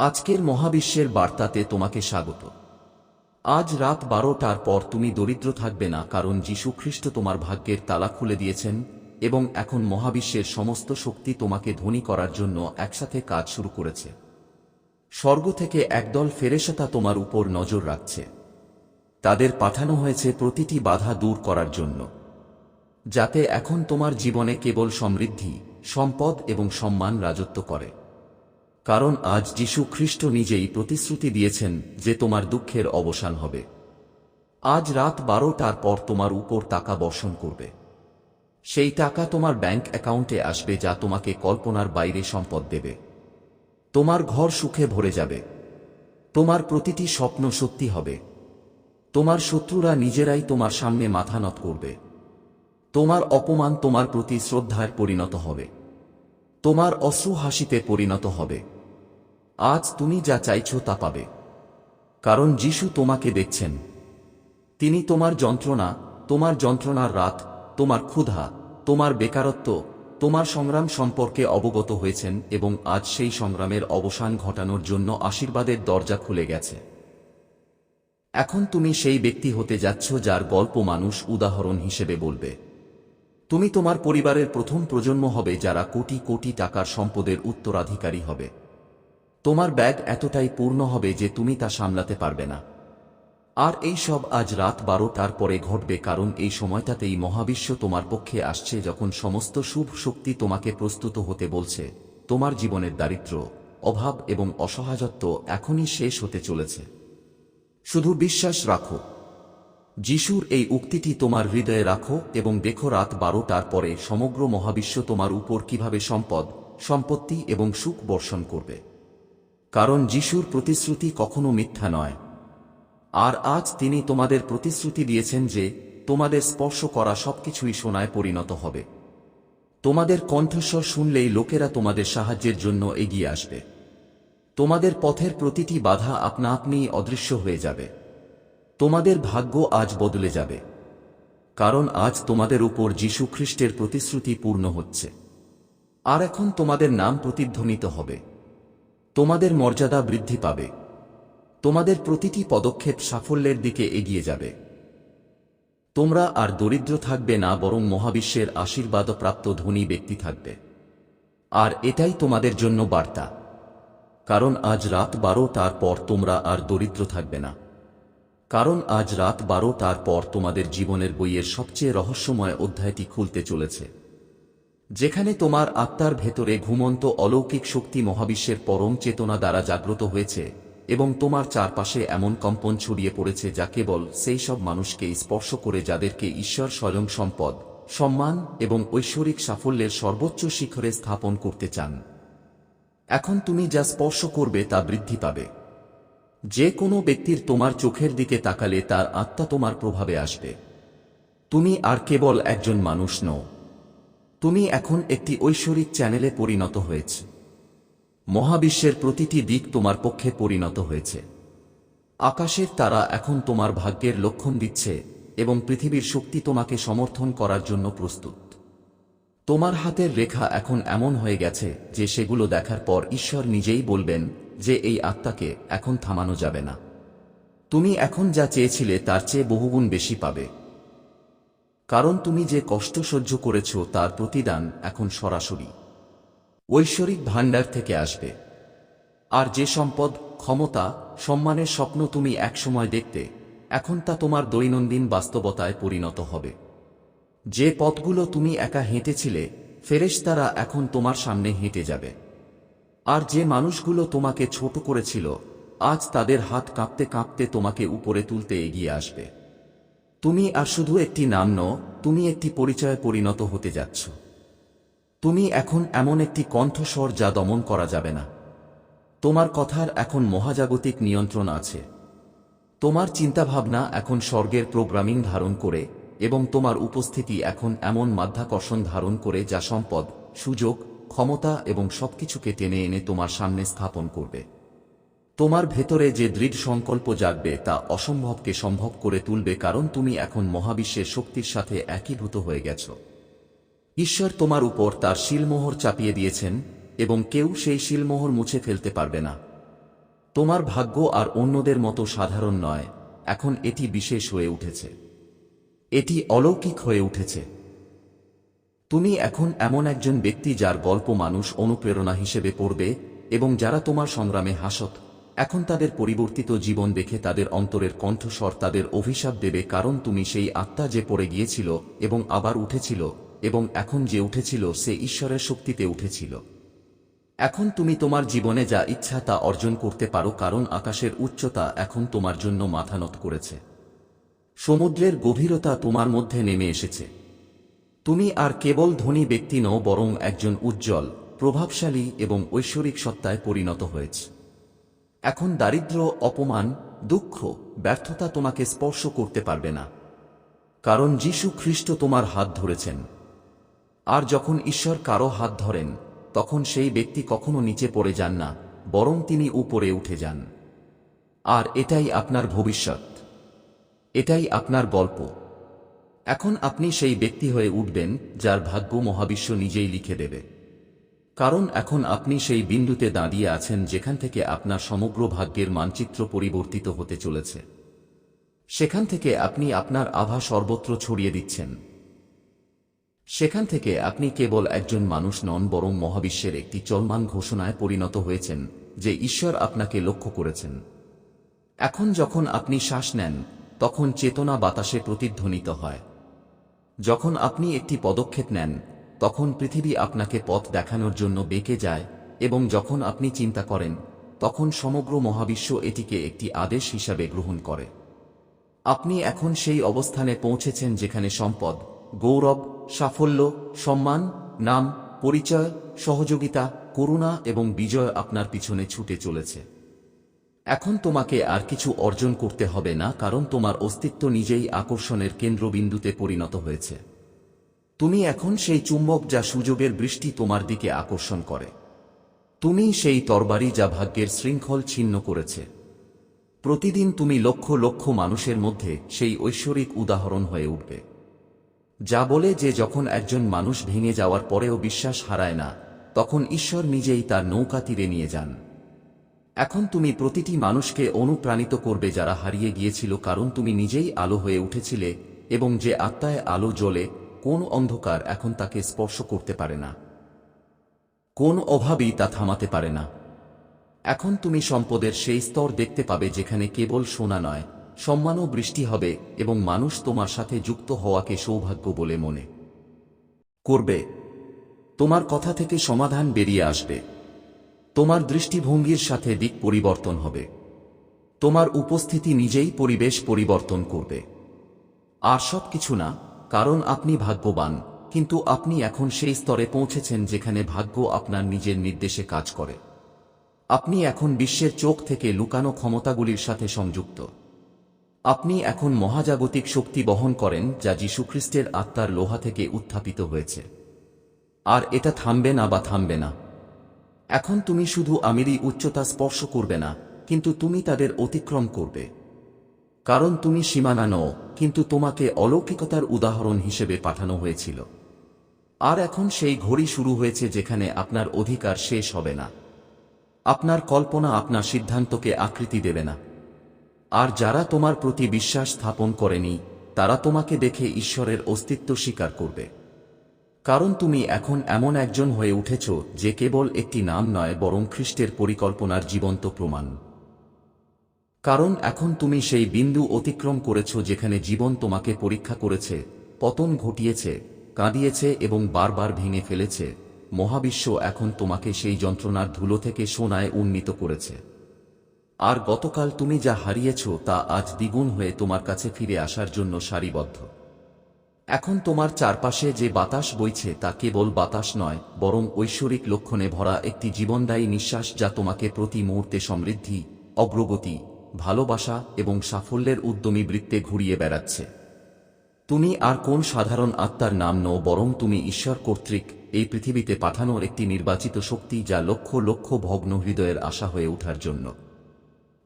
আজকের মহাবিশ্বের বার্তাতে তোমাকে স্বাগত। আজ রাত বারোটার পর তুমি দরিদ্র থাকবে না কারণ যীশু খ্রিস্ট তোমার ভাগ্যের তালা খুলে দিয়েছেন এবং এখন মহাবিশ্বের সমস্ত শক্তি তোমাকে ধনী করার জন্য একসাথে কাজ শুরু করেছে। স্বর্গ থেকে একদল ফেরেশতা তোমার উপর নজর রাখছে। তাদের পাঠানো হয়েছে প্রতিটি বাধা দূর করার জন্য। যাতে এখন তোমার জীবনে কেবল সমৃদ্ধি, সম্পদ এবং সম্মান রাজত্ব করে। কারণ আজ যীশু খ্রিস্ট নিজেই প্রতিশ্রুতি দিয়েছেন যে তোমার দুঃখের অবসান হবে। আজ রাত বারোটার পর তোমার উপর টাকা বর্ষণ করবে। সেই টাকা তোমার ব্যাংক অ্যাকাউন্টে আসবে যা তোমাকে কল্পনার বাইরে সম্পদ দেবে। তোমার ঘর সুখে ভরে যাবে। তোমার প্রতিটি স্বপ্ন সত্যি হবে। তোমার শত্রুরা নিজেরাই তোমার সামনে মাথা নত করবে। তোমার অপমান তোমার প্রতি শ্রদ্ধায় পরিণত হবে। তোমার অশ্রু হাসিতে পরিণত হবে। আজ তুমি যা চাইছ তা পাবে। কারণ যিশু তোমাকে দেখছেন। তিনি তোমার যন্ত্রণা, তোমার যন্ত্রণার রাত, তোমার ক্ষুধা, তোমার বেকারত্ব, তোমার সংগ্রাম সম্পর্কে অবগত হয়েছেন এবং আজ সেই সংগ্রামের অবসান ঘটানোর জন্য আশীর্বাদের দরজা খুলে গেছে। এখন তুমি সেই ব্যক্তি হতে যাচ্ছ যার গল্প মানুষ উদাহরণ হিসেবে বলবে। তুমি তোমার পরিবারের প্রথম প্রজন্ম হবে যারা কোটি কোটি টাকার সম্পদের উত্তরাধিকারী হবে। তোমার ব্যাগ এতটাই পূর্ণ হবে যে তুমি তা সামলাতে পারবে না। আর এই সব আজ রাত বারোটার পরে ঘটবে কারণ এই সময়টাতেই মহাবিশ্ব তোমার পক্ষে আসছে যখন সমস্ত শুভ শক্তি তোমাকে প্রস্তুত হতে বলছে। তোমার জীবনের দারিদ্র্য, অভাব এবং অসহায়ত্ব এখনই শেষ হতে চলেছে। শুধু বিশ্বাস রাখো। যিশুর এই উক্তিটি তোমার হৃদয়ে রাখো এবং দেখো রাত বারোটার পরে সমগ্র মহাবিশ্ব তোমার উপর কীভাবে সম্পদ, সম্পত্তি এবং সুখ বর্ষণ করবে। কারণ যিশুর প্রতিশ্রুতি কখনো মিথ্যা নয়। আর আজ তিনি তোমাদের প্রতিশ্রুতি দিয়েছেন যে, তোমাদের স্পর্শ করা সবকিছুই সোনায় পরিণত হবে। তোমাদের কণ্ঠস্বর শুনলেই লোকেরা তোমাদের সাহায্যের জন্য এগিয়ে আসবে। তোমাদের পথের প্রতিটি বাধা আপনা আপনিই অদৃশ্য হয়ে যাবে। তোমাদের ভাগ্য আজ বদলে যাবে। কারণ আজ তোমাদের উপর যীশু খ্রিস্টের প্রতিশ্রুতি পূর্ণ হচ্ছে। আর এখন তোমাদের নাম প্রতিধ্বনিত হবে। তোমাদের মর্যাদা বৃদ্ধি পাবে। তোমাদের প্রতিটি পদক্ষেপ সাফল্যের দিকে এগিয়ে যাবে। তোমরা আর দরিদ্র থাকবে না, বরং মহাবিশ্বের আশীর্বাদপ্রাপ্ত ধনী ব্যক্তি থাকবে। আর এটাই তোমাদের জন্য বার্তা। কারণ আজ রাত বারোটার পর তোমরা আর দরিদ্র থাকবে না। কারণ আজ রাত বারোটার পর তোমাদের জীবনের বইয়ের সবচেয়ে রহস্যময় অধ্যায়টি খুলতে চলেছে। যেখানে তোমার আত্মার ভেতরে ঘুমন্ত অলৌকিক শক্তি মহাবিশ্বের পরম চেতনা দ্বারা জাগ্রত হয়েছে, এবং তোমার চারপাশে এমন কম্পন ছড়িয়ে পড়েছে যা কেবল সেই সব মানুষকে স্পর্শ করে যাদেরকে ঈশ্বর স্বয়ং সম্পদ, সম্মান এবং ঐশ্বরিক সাফল্যের সর্বোচ্চ শিখরে স্থাপন করতে চান। এখন তুমি যা স্পর্শ করবে তা বৃদ্ধি পাবে। যে কোনো ব্যক্তির তোমার চোখের দিকে তাকালে তার আত্মা তোমার প্রভাবে আসবে। তুমি আর কেবল একজন মানুষ নও তুমি এখন একটি ঐশ্বরিক চ্যানেলে পরিণত হয়েছে। মহাবিশ্বের প্রতিটি দিক তোমার পক্ষে পরিণত হয়েছে। আকাশের তারা এখন তোমার ভাগ্যের লক্ষণ দিচ্ছে এবং পৃথিবীর শক্তি তোমাকে সমর্থন করার জন্য প্রস্তুত। তোমার হাতের রেখা এখন এমন হয়ে গেছে যে সেগুলো দেখার পর ঈশ্বর নিজেই বলবেন যে এই আত্মাকে এখন থামানো যাবে না। তুমি এখন যা চেয়েছিলে তার চেয়ে বহুগুণ বেশি পাবে। কারণ তুমি যে কষ্ট সহ্য করেছ তার প্রতিদান এখন সরাসরি। ঐশ্বরিক ভাণ্ডার থেকে আসবে। আর যে সম্পদ, ক্ষমতা, সম্মানের স্বপ্ন তুমি একসময় দেখতে, এখন তা তোমার দৈনন্দিন বাস্তবতায় পরিণত হবে। যে পথগুলো তুমি একা হেঁটেছিলে ফেরেশতারা এখন তোমার সামনে হেঁটে যাবে। আর যে মানুষগুলো তোমাকে ছোট করেছিল, আজ তাদের হাত কাঁপতে কাঁপতে তোমাকে উপরে তুলতে এগিয়ে আসবে। তুমি আর শুধু একটি নাম নও, তুমি একটি পরিচয়ে পরিণত হতে যাচ্ছ। তুমি এখন এমন একটি কণ্ঠস্বর যা দমন করা যাবে না। তোমার কথার এখন মহাজাগতিক নিয়ন্ত্রণ আছে। তোমার চিন্তাভাবনা এখন স্বর্গের প্রোগ্রামিং ধারণ করে এবং তোমার উপস্থিতি এখন এমন মাধ্যাকর্ষণ ধারণ করে যা সম্পদ, সুযোগ, ক্ষমতা এবং সবকিছুকে টেনে এনে তোমার সামনে স্থাপন করবে। তোমার ভেতরে যে দৃঢ় সংকল্প জাগবে তা অসম্ভবকে সম্ভব করে তুলবে কারণ তুমি এখন মহাবিশ্বের শক্তির সাথে একীভূত হয়ে গেছ। ঈশ্বর তোমার উপর তার শিলমোহর চাপিয়ে দিয়েছেন এবং কেউ সেই শিলমোহর মুছে ফেলতে পারবে না। তোমার ভাগ্য আর অন্যদের মতো সাধারণ নয়, এখন এটি বিশেষ হয়ে উঠেছে। এটি অলৌকিক হয়ে উঠেছে। তুমি এখন এমন একজন ব্যক্তি যার গল্প মানুষ অনুপ্রেরণা হিসেবে পড়বে এবং যারা তোমার সংগ্রামে হাসত এখন তাদের পরিবর্তিত জীবন দেখে তাদের অন্তরের কণ্ঠস্বর তাদের অভিশাপ দেবে কারণ তুমি সেই আত্মা যে পড়ে গিয়েছিল এবং আবার উঠেছিল এবং এখন যে উঠেছিল সে ঈশ্বরের শক্তিতে উঠেছিল। এখন তুমি তোমার জীবনে যা ইচ্ছা তা অর্জন করতে পারো কারণ আকাশের উচ্চতা এখন তোমার জন্য মাথা নত করেছে। সমুদ্রের গভীরতা তোমার মধ্যে নেমে এসেছে। তুমি আর কেবল ধনী ব্যক্তি নও বরং একজন উজ্জ্বল, প্রভাবশালী এবং ঐশ্বরিক সত্তায় পরিণত হয়েছে। এখন দারিদ্র্য অপমান, দুঃখ, ব্যর্থতা তোমাকে স্পর্শ করতে পারবে না। কারণ যীশু খ্রিস্ট তোমার হাত ধরেছেন। আর যখন ঈশ্বর কারও হাত ধরেন, তখন সেই ব্যক্তি কখনো নিচে পড়ে যান না, বরং তিনি উপরে উঠে যান। আর এটাই আপনার ভবিষ্যৎ। এটাই আপনার গল্প। এখন আপনি সেই ব্যক্তি হয়ে উঠবেন, যার ভাগ্য মহাবিশ্ব নিজেই লিখে দেবে। কারণ এখন আপনি সেই বিন্দুতে দাঁড়িয়ে আছেন যেখান থেকে আপনার সমগ্র ভাগ্যের মানচিত্র পরিবর্তিত হতে চলেছে। সেখান থেকে আপনি আপনার আভা সর্বত্র ছড়িয়ে দিচ্ছেন। সেখান থেকে আপনি কেবল একজন মানুষ নন, বরং মহাবিশ্বের একটি চলমান ঘোষণায় পরিণত হয়েছেন যে ঈশ্বর আপনাকে লক্ষ্য করেছেন। এখন যখন আপনি শ্বাস নেন, তখন চেতনা বাতাসে প্রতিধ্বনিত হয়। যখন আপনি একটি পদক্ষেপ নেন তখন পৃথিবী আপনাকে পথ দেখানোর জন্য বেঁকে যায়, এবং যখন আপনি চিন্তা করেন, তখন সমগ্র মহাবিশ্ব এটিকে একটি আদেশ হিসাবে গ্রহণ করে। আপনি এখন সেই অবস্থানে পৌঁছেছেন যেখানে সম্পদ, গৌরব, সাফল্য, সম্মান, নাম, পরিচয়, সহযোগিতা, করুণা এবং বিজয় আপনার পিছনে ছুটে চলেছে। এখন তোমাকে আর কিছু অর্জন করতে হবে না, কারণ তোমার অস্তিত্ব নিজেই আকর্ষণের কেন্দ্রবিন্দুতে পরিণত হয়েছে। তুমি এখন সেই চুম্বক যা সুযোগের বৃষ্টি তোমার দিকে আকর্ষণ করে। তুমি সেই তরবারি যা ভাগ্যের শৃঙ্খল ছিন্ন করেছে। প্রতিদিন তুমি লক্ষ লক্ষ মানুষের মধ্যে সেই ঐশ্বরিক উদাহরণ হয়ে উঠবে। যা বলে যে যখন একজন মানুষ ভেঙে যাওয়ার পরেও বিশ্বাস হারায় না, তখন ঈশ্বর নিজেই তার নৌকা তীরে নিয়ে যান। এখন তুমি প্রতিটি মানুষকে অনুপ্রাণিত করবে যারা হারিয়ে গিয়েছিল কারণ তুমি নিজেই আলো হয়ে উঠেছিলে এবং যে আত্মায় আলো জ্বলে কোন অন্ধকার এখন তাকে স্পর্শ করতে পারে না? কোন অভাবই তা থামাতে পারে না? এখন তুমি সম্পদের সেই স্তর দেখতে পাবে যেখানে কেবল সোনা নয়, সম্মানও বৃষ্টি হবে এবং মানুষ তোমার সাথে যুক্ত হওয়াকে সৌভাগ্য বলে মনে করবে। তোমার কথা থেকে সমাধান বেরিয়ে আসবে। তোমার দৃষ্টিভঙ্গির সাথে দিক পরিবর্তন হবে। তোমার উপস্থিতি নিজেই পরিবেশ পরিবর্তন করবে। আর সব কিছু না কারণ আপনি ভাগ্যবান, কিন্তু আপনি এখন সেই স্তরে পৌঁছেছেন যেখানে ভাগ্য আপনার নিজের নির্দেশে কাজ করে। আপনি এখন বিশ্বের চোখ থেকে লুকানো ক্ষমতাগুলির সাথে সংযুক্ত। আপনি এখন মহাজাগতিক শক্তি বহন করেন যা যীশুখ্রিস্টের আত্মার লোহা থেকে উত্থাপিত হয়েছে। আর এটা থামবে না বা থামবে না। এখন তুমি শুধু আমিরই উচ্চতা স্পর্শ করবে না, কিন্তু তুমি তাদের অতিক্রম করবে। কারণ তুমি সীমানা নও, কিন্তু তোমাকে অলৌকিকতার উদাহরণ হিসেবে পাঠানো হয়েছিল। আর এখন সেই ঘড়ি শুরু হয়েছে যেখানে আপনার অধিকার শেষ হবে না। আপনার কল্পনা আপনার সিদ্ধান্তকে আকৃতি দেবে না। আর যারা তোমার প্রতি বিশ্বাস স্থাপন করেনি, তারা তোমাকে দেখে ঈশ্বরের অস্তিত্ব স্বীকার করবে। কারণ তুমি এখন এমন একজন হয়ে উঠেছ যে কেবল একটি নাম নয়, বরং খ্রিস্টের পরিকল্পনার জীবন্ত প্রমাণ। কারণ এখন তুমি সেই বিন্দু অতিক্রম করেছ যেখানে জীবন তোমাকে পরীক্ষা করেছে, পতন ঘটিয়েছে, কাঁদিয়েছে এবং বারবার ভেঙে ফেলেছে। মহাবিশ্ব এখন তোমাকে সেই যন্ত্রণার ধুলো থেকে সোনায় উন্নীত করেছে। আর গতকাল তুমি যা হারিয়েছ তা আজ দ্বিগুণ হয়ে তোমার কাছে ফিরে আসার জন্য সারিবদ্ধ। এখন তোমার চারপাশে যে বাতাস বইছে তা কেবল বাতাস নয়, বরং ঐশ্বরিক লক্ষণে ভরা একটি জীবনদায়ী নিঃশ্বাস যা তোমাকে প্রতি মুহূর্তে সমৃদ্ধি, অগ্রগতি ভালোবাসা এবং সাফল্যের উদ্যমী বৃত্তে ঘুরিয়ে বেড়াচ্ছে। তুমি আর কোন সাধারণ আত্মার নাম নও, বরং তুমি ঈশ্বর কর্তৃক এই পৃথিবীতে পাঠানোর একটি নির্বাচিত শক্তি যা লক্ষ লক্ষ ভগ্ন হৃদয়ের আশা হয়ে ওঠার জন্য।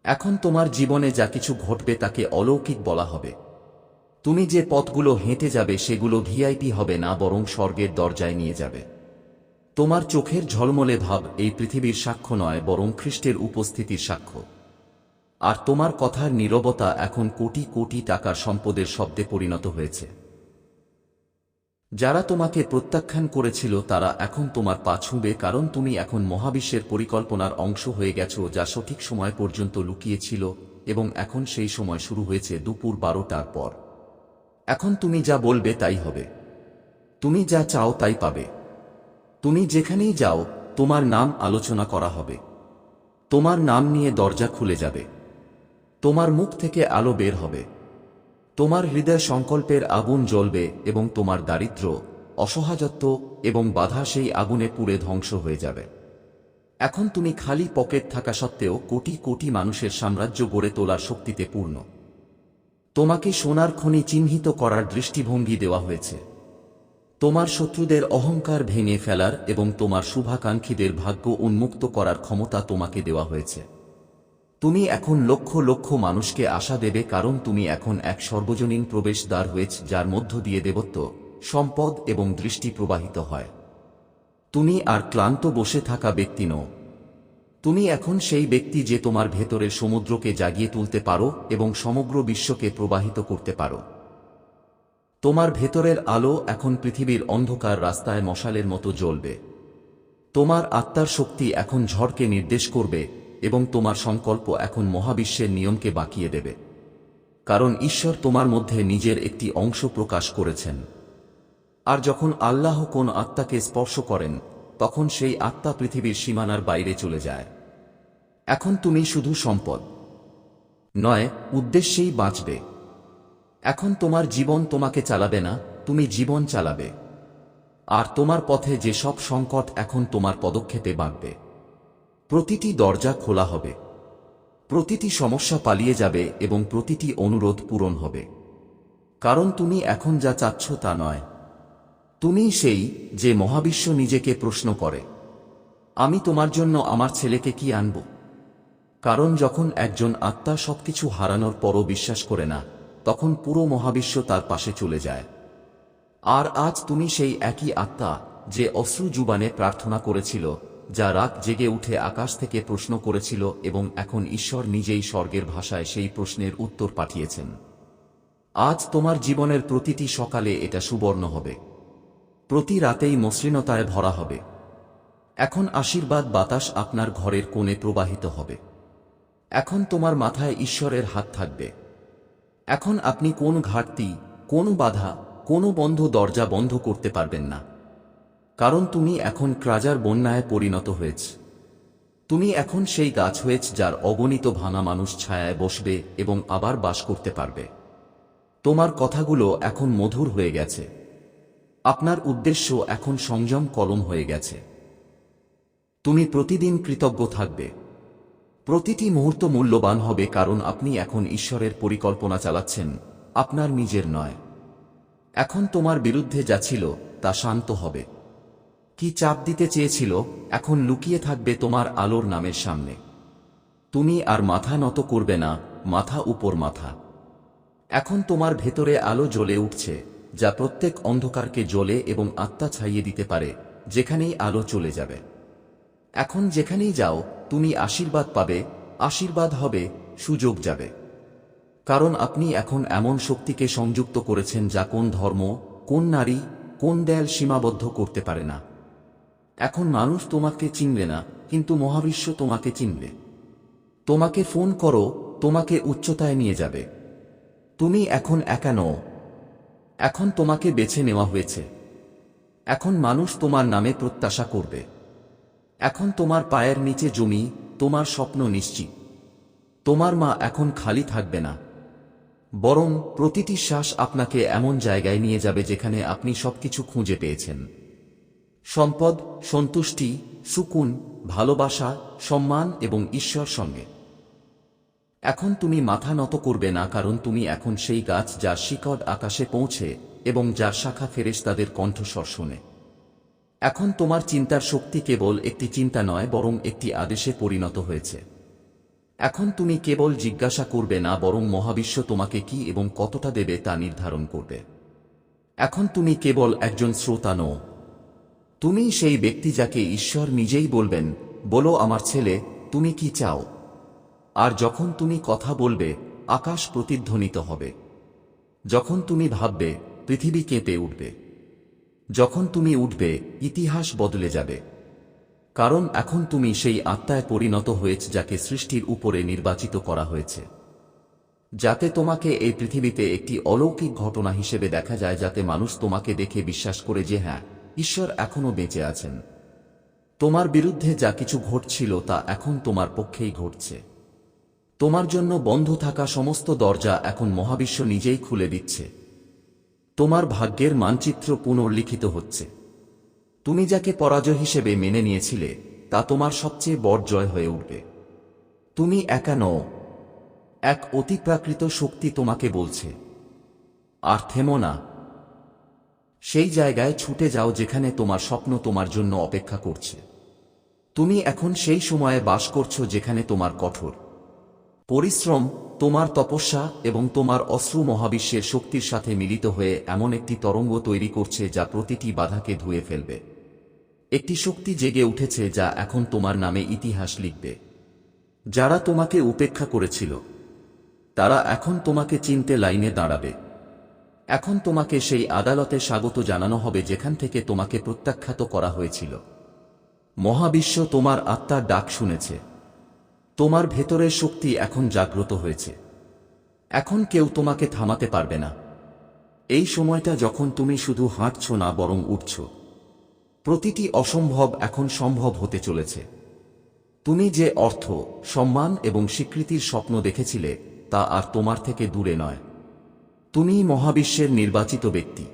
এখন তোমার জীবনে যা কিছু ঘটবে তাকে অলৌকিক বলা হবে। তুমি যে পথগুলো হেঁটে যাবে সেগুলো ভিআইপি হবে না, বরং স্বর্গের দরজায় নিয়ে যাবে। তোমার চোখের ঝলমলে ভাব এই পৃথিবীর সাক্ষ্য নয়, বরং খ্রিস্টের উপস্থিতির সাক্ষ্য। আর তোমার কথার নীরবতা এখন কোটি কোটি টাকার সম্পদের শব্দে পরিণত হয়েছে। যারা তোমাকে প্রত্যাখ্যান করেছিল, তারা এখন তোমার পা ছুঁবে, কারণ তুমি এখন মহাবিশ্বের পরিকল্পনার অংশ হয়ে গেছো, যা সঠিক সময় পর্যন্ত লুকিয়েছিল এবং এখন সেই সময় শুরু হয়েছে দুপুর বারোটার পর। এখন তুমি যা বলবে তাই হবে। তুমি যা চাও তাই পাবে। তুমি যেখানেই যাও, তোমার নাম আলোচনা করা হবে। তোমার নাম নিয়ে দরজা খুলে যাবে। তোমার মুখ থেকে আলো বের হবে। তোমার হৃদয় সংকল্পের আগুন জ্বলবে এবং তোমার দারিদ্র্য, অসহায়ত্ব এবং বাধা সেই আগুনে পুড়ে ধ্বংস হয়ে যাবে। এখন তুমি খালি পকেট থাকা সত্ত্বেও কোটি কোটি মানুষের সাম্রাজ্য গড়ে তোলার শক্তিতে পূর্ণ। তোমাকে সোনার খনি চিহ্নিত করার দৃষ্টিভঙ্গি দেওয়া হয়েছে। তোমার শত্রুদের অহংকার ভেঙে ফেলার এবং তোমার শুভাকাঙ্ক্ষীদের ভাগ্য উন্মুক্ত করার ক্ষমতা তোমাকে দেওয়া হয়েছে। তুমি এখন লক্ষ লক্ষ মানুষকে আশা দেবে কারণ তুমি এখন এক সর্বজনীন প্রবেশদ্বার হয়েছ যার মধ্য দিয়ে দেবত্ব, সম্পদ এবং দৃষ্টি প্রবাহিত হয়। তুমি আর ক্লান্ত বসে থাকা ব্যক্তি নও। তুমি এখন সেই ব্যক্তি যে তোমার ভেতরের সমুদ্রকে জাগিয়ে তুলতে পারো এবং সমগ্র বিশ্বকে প্রবাহিত করতে পারো। তোমার ভেতরের আলো এখন পৃথিবীর অন্ধকার রাস্তায় মশালের মতো জ্বলবে। তোমার আত্মার শক্তি এখন ঝড়কে নির্দেশ করবে এবং তোমার সংকল্প এখন মহাবিশ্বের নিয়মকে বাঁকিয়ে দেবে। কারণ ঈশ্বর তোমার মধ্যে নিজের একটি অংশ প্রকাশ করেছেন। আর যখন আল্লাহ কোন আত্মাকে স্পর্শ করেন, তখন সেই আত্মা পৃথিবীর সীমানার বাইরে চলে যায়। এখন তুমি শুধু সম্পদ। নয়, উদ্দেশ্যেই বাঁচবে। এখন তোমার জীবন তোমাকে চালাবে না, তুমি জীবন চালাবে। আর তোমার পথে যে সব সংকট এখন তোমার পদক্ষেপে বাঁধবে। প্রতিটি দরজা খোলা হবে। প্রতিটি সমস্যা পালিয়ে যাবে এবং প্রতিটি অনুরোধ পূরণ হবে। কারণ তুমি এখন যা চাচ্ছ তা নয়। তুমি সেই যে মহাবিশ্ব নিজেকে প্রশ্ন করে। আমি তোমার জন্য আমার ছেলেকে কি আনব? কারণ যখন একজন আত্মা সবকিছু হারানোর পরও বিশ্বাস করে না, তখন পুরো মহাবিশ্ব তার পাশে চলে যায়। আর আজ তুমি সেই একই আত্মা যে অশ্রু জুবানে প্রার্থনা করেছিল যা রাত জেগে উঠে আকাশ থেকে প্রশ্ন করেছিল এবং এখন ঈশ্বর নিজেই স্বর্গের ভাষায় সেই প্রশ্নের উত্তর পাঠিয়েছেন। আজ তোমার জীবনের প্রতিটি সকালে এটা সুবর্ণ হবে। প্রতি রাতেই মসৃণতায় ভরা হবে। এখন আশীর্বাদ বাতাস আপনার ঘরের কোণে প্রবাহিত হবে। এখন তোমার মাথায় ঈশ্বরের হাত থাকবে। এখন আপনি কোন ঘাটতি, কোন বাধা, কোনো বন্ধ দরজা বন্ধ করতে পারবেন না। কারণ তুমি এখন ক্রাজার বন্যায় পরিণত হয়েছ। তুমি এখন সেই গাছ হয়েছ যার অগণিত ভাঙা মানুষ ছায়ায় বসবে এবং আবার বাস করতে পারবে। তোমার কথাগুলো এখন মধুর হয়ে গেছে। আপনার উদ্দেশ্য এখন সংযম কলম হয়ে গেছে। তুমি প্রতিদিন কৃতজ্ঞ থাকবে। প্রতিটি মুহূর্ত মূল্যবান হবে কারণ আপনি এখন ঈশ্বরের পরিকল্পনা চালাচ্ছেন, আপনার নিজের নয়। এখন তোমার বিরুদ্ধে যা ছিল তা শান্ত হবে। কি চাপ দিতে চেয়েছিল, এখন লুকিয়ে থাকবে তোমার আলোর নামের সামনে। তুমি আর মাথা নত করবে না, মাথা উপর মাথা। এখন তোমার ভেতরে আলো জ্বলে উঠছে, যা প্রত্যেক অন্ধকারকে জ্বলে এবং আত্মা ছাইয়ে দিতে পারে, যেখানেই আলো চলে যাবে। এখন যেখানেই যাও, তুমি আশীর্বাদ পাবে, আশীর্বাদ হবে, সুযোগ যাবে। কারণ আপনি এখন এমন শক্তিকে সংযুক্ত করেছেন যা কোন ধর্ম, কোন নারী, কোন দেয়াল সীমাবদ্ধ করতে পারে না। এখন মানুষ তোমাকে চিনবে না, কিন্তু মহাবিশ্ব তোমাকে চিনবে। তোমাকে ফোন করো, তোমাকে উচ্চতায় নিয়ে যাবে। তুমি এখন একা নও। এখন তোমাকে বেছে নেওয়া হয়েছে। এখন মানুষ তোমার নামে প্রত্যাশা করবে। এখন তোমার পায়ের নিচে জমি, তোমার স্বপ্ন নিশ্চিত। তোমার মা এখন খালি থাকবে না। বরং প্রতিটি শ্বাস আপনাকে এমন জায়গায় নিয়ে যাবে যেখানে আপনি সবকিছু খুঁজে পেয়েছেন। সম্পদ, সন্তুষ্টি, সুকুন, ভালোবাসা, সম্মান এবং ঈশ্বর সঙ্গে। এখন তুমি মাথা নত করবে না কারণ তুমি এখন সেই গাছ যার শিকড় আকাশে পৌঁছে এবং যার শাখা ফেরেস তাদের কণ্ঠস্বর শোনে। এখন তোমার চিন্তার শক্তি কেবল একটি চিন্তা নয়, বরং একটি আদেশে পরিণত হয়েছে। এখন তুমি কেবল জিজ্ঞাসা করবে না, বরং মহাবিশ্ব তোমাকে কি এবং কতটা দেবে তা নির্ধারণ করবে। এখন তুমি কেবল একজন শ্রোতা নও তুমি সেই ব্যক্তি যাকে ঈশ্বর নিজেই বলবেন, বলো আমার ছেলে, তুমি কি চাও? আর যখন তুমি কথা বলবে, আকাশ প্রতিধ্বনিত হবে। যখন তুমি ভাববে, পৃথিবী কেঁপে উঠবে। যখন তুমি উঠবে, ইতিহাস বদলে যাবে। কারণ এখন তুমি সেই আত্মায় পরিণত হয়েছে যাকে সৃষ্টির উপরে নির্বাচিত করা হয়েছে। যাতে তোমাকে এই পৃথিবীতে একটি অলৌকিক ঘটনা হিসেবে দেখা যায়, যাতে মানুষ তোমাকে দেখে বিশ্বাস করে যে হ্যাঁ ঈশ্বর এখনও বেঁচে আছেন। তোমার বিরুদ্ধে যা কিছু ঘটছিল তা এখন তোমার পক্ষেই ঘটছে। তোমার জন্য বন্ধ থাকা সমস্ত দরজা এখন মহাবিশ্ব নিজেই খুলে দিচ্ছে। তোমার ভাগ্যের মানচিত্র পুনর্লিখিত হচ্ছে। তুমি যাকে পরাজয় হিসেবে মেনে নিয়েছিলে, তা তোমার সবচেয়ে বড় জয় হয়ে উঠবে। তুমি একা নও। এক অতিপ্রাকৃত শক্তি তোমাকে বলছে। আর থেমো না। সেই জায়গায় ছুটে যাও যেখানে তোমার স্বপ্ন তোমার জন্য অপেক্ষা করছে। তুমি এখন সেই সময়ে বাস করছ যেখানে তোমার কঠোর পরিশ্রম, তোমার তপস্যা এবং তোমার অশ্রু মহাবিশ্বের শক্তির সাথে মিলিত হয়ে এমন একটি তরঙ্গ তৈরি করছে যা প্রতিটি বাধাকে ধুয়ে ফেলবে। একটি শক্তি জেগে উঠেছে যা এখন তোমার নামে ইতিহাস লিখবে। যারা তোমাকে উপেক্ষা করেছিল, তারা এখন তোমাকে চিনতে লাইনে দাঁড়াবে। এখন তোমাকে সেই আদালতে স্বাগত জানানো হবে যেখান থেকে তোমাকে প্রত্যাখ্যাত করা হয়েছিল। মহাবিশ্ব তোমার আত্মার ডাক শুনেছে। তোমার ভেতরের শক্তি এখন জাগ্রত হয়েছে। এখন কেউ তোমাকে থামাতে পারবে না। এই সময়টা যখন তুমি শুধু হাঁটছ না বরং উঠছ। প্রতিটি অসম্ভব এখন সম্ভব হতে চলেছে। তুমি যে অর্থ, সম্মান এবং স্বীকৃতির স্বপ্ন দেখেছিলে, তা আর তোমার থেকে দূরে নয়। তুমি মহাবিশ্বের নির্বাচিত ব্যক্তি।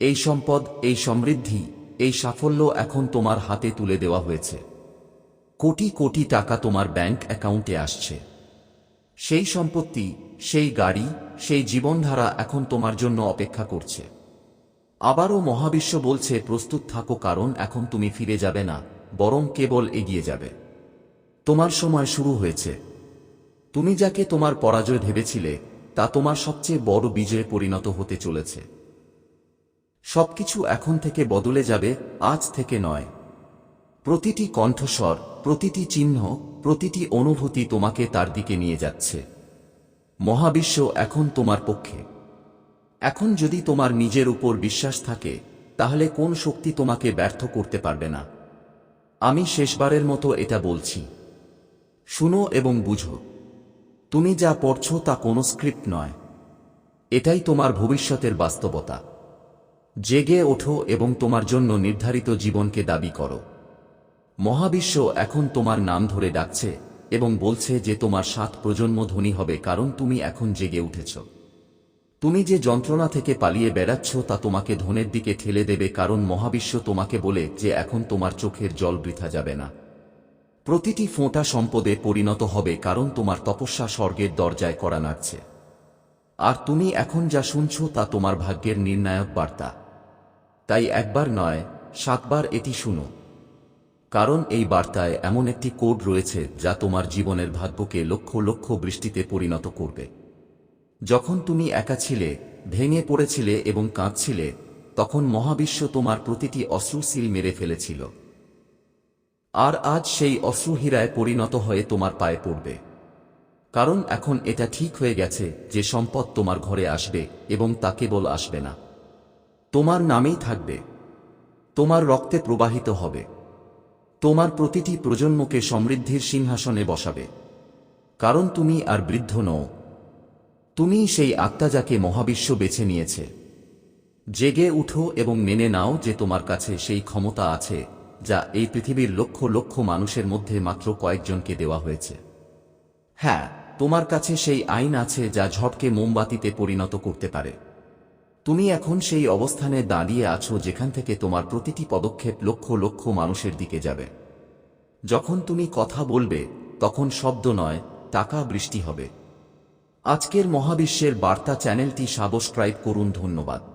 এই সম্পদ, এই সমৃদ্ধি, এই সাফল্য এখন তোমার হাতে তুলে দেওয়া হয়েছে। কোটি কোটি টাকা তোমার ব্যাংক অ্যাকাউন্টে আসছে। সেই সম্পত্তি, সেই গাড়ি, সেই জীবনধারা এখন তোমার জন্য অপেক্ষা করছে। আবারও মহাবিশ্ব বলছে, প্রস্তুত থাকো, কারণ এখন তুমি ফিরে যাবে না, বরং কেবল এগিয়ে যাবে। তোমার সময় শুরু হয়েছে। তুমি যাকে তোমার পরাজয় ভেবেছিলে তা তোমার সবচেয়ে বড় বিজয়ে পরিণত হতে চলেছে। সবকিছু এখন থেকে বদলে যাবে, আজ থেকে নয়। প্রতিটি কণ্ঠস্বর, প্রতিটি চিহ্ন, প্রতিটি অনুভূতি তোমাকে তার দিকে নিয়ে যাচ্ছে। মহাবিশ্ব এখন তোমার পক্ষে। এখন যদি তোমার নিজের উপর বিশ্বাস থাকে, তাহলে কোন শক্তি তোমাকে ব্যর্থ করতে পারবে না। আমি শেষবারের মতো এটা বলছি। শুনো এবং বুঝো। তুমি যা পড়ছ তা কোনো স্ক্রিপ্ট নয়। এটাই তোমার ভবিষ্যতের বাস্তবতা। জেগে ওঠো এবং তোমার জন্য নির্ধারিত জীবনকে দাবি করো। মহাবিশ্ব এখন তোমার নাম ধরে ডাকছে এবং বলছে যে তোমার সাত প্রজন্ম ধনী হবে কারণ তুমি এখন জেগে উঠেছ। তুমি যে যন্ত্রণা থেকে পালিয়ে বেড়াচ্ছ তা তোমাকে ধনের দিকে ঠেলে দেবে কারণ মহাবিশ্ব তোমাকে বলে যে এখন তোমার চোখের জল বৃথা যাবে না। প্রতিটি ফোঁটা সম্পদে পরিণত হবে কারণ তোমার তপস্যা স্বর্গের দরজায় করা নাড়ছে আর তুমি এখন যা শুনছ তা তোমার ভাগ্যের নির্ণায়ক বার্তা। তাই একবার নয়, সাতবার এটি শুনো। কারণ এই বার্তায় এমন একটি কোড রয়েছে যা তোমার জীবনের ভাগ্যকে লক্ষ লক্ষ বৃষ্টিতে পরিণত করবে। যখন তুমি একা ছিলে, ভেঙে পড়েছিলে এবং কাঁদছিলে, তখন মহাবিশ্ব তোমার প্রতিটি অশ্রুশীল মেরে ফেলেছিল। আর আজ সেই অশ্রুহীরায় পরিণত হয়ে তোমার পায়ে পড়বে। কারণ এখন এটা ঠিক হয়ে গেছে যে সম্পদ তোমার ঘরে আসবে এবং তা কেবল আসবে না। তোমার নামেই থাকবে। তোমার রক্তে প্রবাহিত হবে। তোমার প্রতিটি প্রজন্মকে সমৃদ্ধির সিংহাসনে বসাবে। কারণ তুমি আর বৃদ্ধ নও। তুমি সেই আত্মা যাকে মহাবিশ্ব বেছে নিয়েছে। জেগে উঠো এবং মেনে নাও যে তোমার কাছে সেই ক্ষমতা আছে। যা এই পৃথিবীর লক্ষ লক্ষ মানুষের মধ্যে মাত্র কয়েকজনকে দেওয়া হয়েছে। হ্যাঁ তোমার কাছে সেই আইন আছে যা ঝড়কে মোমবাতিতে পরিণত করতে পারে। তুমি এখন সেই অবস্থানে দাঁড়িয়ে আছো যেখান থেকে তোমার প্রতিটি পদক্ষেপ লক্ষ লক্ষ মানুষের দিকে যাবে। যখন তুমি কথা বলবে, তখন শব্দ নয়, টাকা বৃষ্টি হবে। আজকের মহাবিশ্বের বার্তা চ্যানেলটি সাবস্ক্রাইব করুন, ধন্যবাদ।